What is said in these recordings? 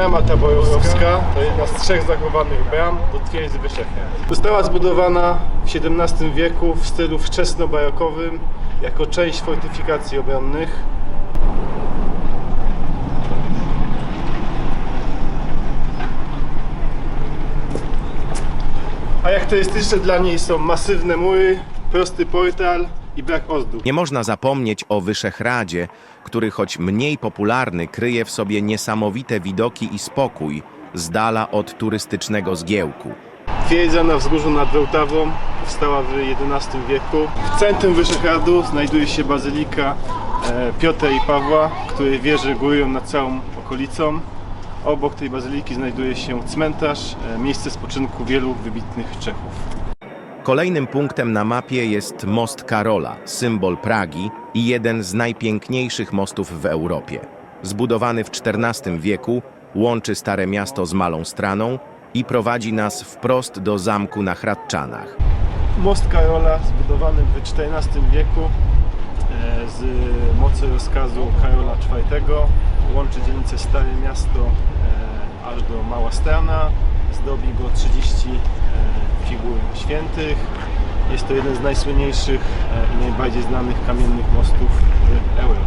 Brama Taborowska to jedna z trzech zachowanych bram do twierdzy Wyszechia. Została zbudowana w XVII wieku w stylu wczesnobarokowym jako część fortyfikacji obronnych. A charakterystyczne dla niej są masywne mury, prosty portal i brak ozdób. Nie można zapomnieć o Wyszehradzie, który choć mniej popularny, kryje w sobie niesamowite widoki i spokój z dala od turystycznego zgiełku. Twierdza na wzgórzu nad Wełtawą powstała w XI wieku. W centrum Wyszehradu znajduje się bazylika e, Piotra i Pawła, które wieże górują nad całą okolicą. Obok tej bazyliki znajduje się cmentarz, e, miejsce spoczynku wielu wybitnych Czechów. Kolejnym punktem na mapie jest Most Karola, symbol Pragi i jeden z najpiękniejszych mostów w Europie. Zbudowany w XIV wieku, łączy Stare Miasto z Malą Straną i prowadzi nas wprost do zamku na Hradczanach. Most Karola zbudowany w XIV wieku e, z mocy rozkazu Karola IV łączy dzielnicę Stare Miasto e, aż do Mała Strana. Zdobi go 30 e, figur świętych. Jest to jeden z najsłynniejszych e, i najbardziej znanych kamiennych mostów w Europie.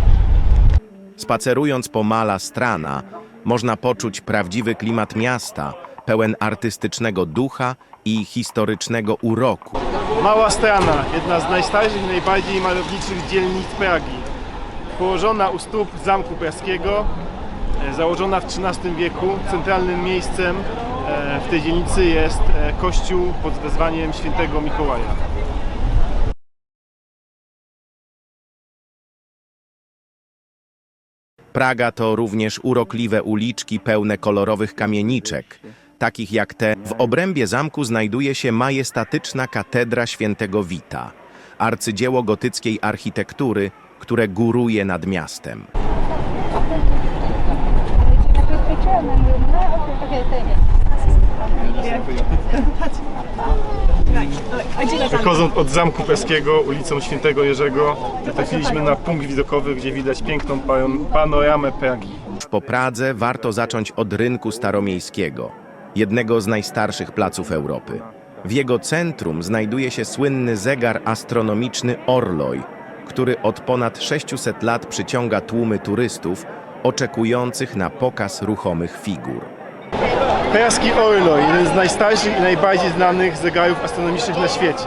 Spacerując po Mala Strana, można poczuć prawdziwy klimat miasta, pełen artystycznego ducha i historycznego uroku. Mała Strana, jedna z najstarszych najbardziej malowniczych dzielnic Pragi. Położona u stóp Zamku Praskiego, e, założona w XIII wieku, centralnym miejscem w tej dzielnicy jest e, kościół pod wezwaniem świętego Mikołaja. Praga to również urokliwe uliczki pełne kolorowych kamieniczek, takich jak te. W obrębie zamku znajduje się majestatyczna katedra świętego Wita, arcydzieło gotyckiej architektury, które góruje nad miastem. Wychodząc od Zamku Praskiego ulicą Świętego Jerzego, trafiliśmy na punkt widokowy, gdzie widać piękną pa- panoramę Pragi. Po Pradze warto zacząć od rynku staromiejskiego, jednego z najstarszych placów Europy. W jego centrum znajduje się słynny zegar astronomiczny Orloj, który od ponad 600 lat przyciąga tłumy turystów oczekujących na pokaz ruchomych figur. Praski Orloj, jeden z najstarszych i najbardziej znanych zegarów astronomicznych na świecie.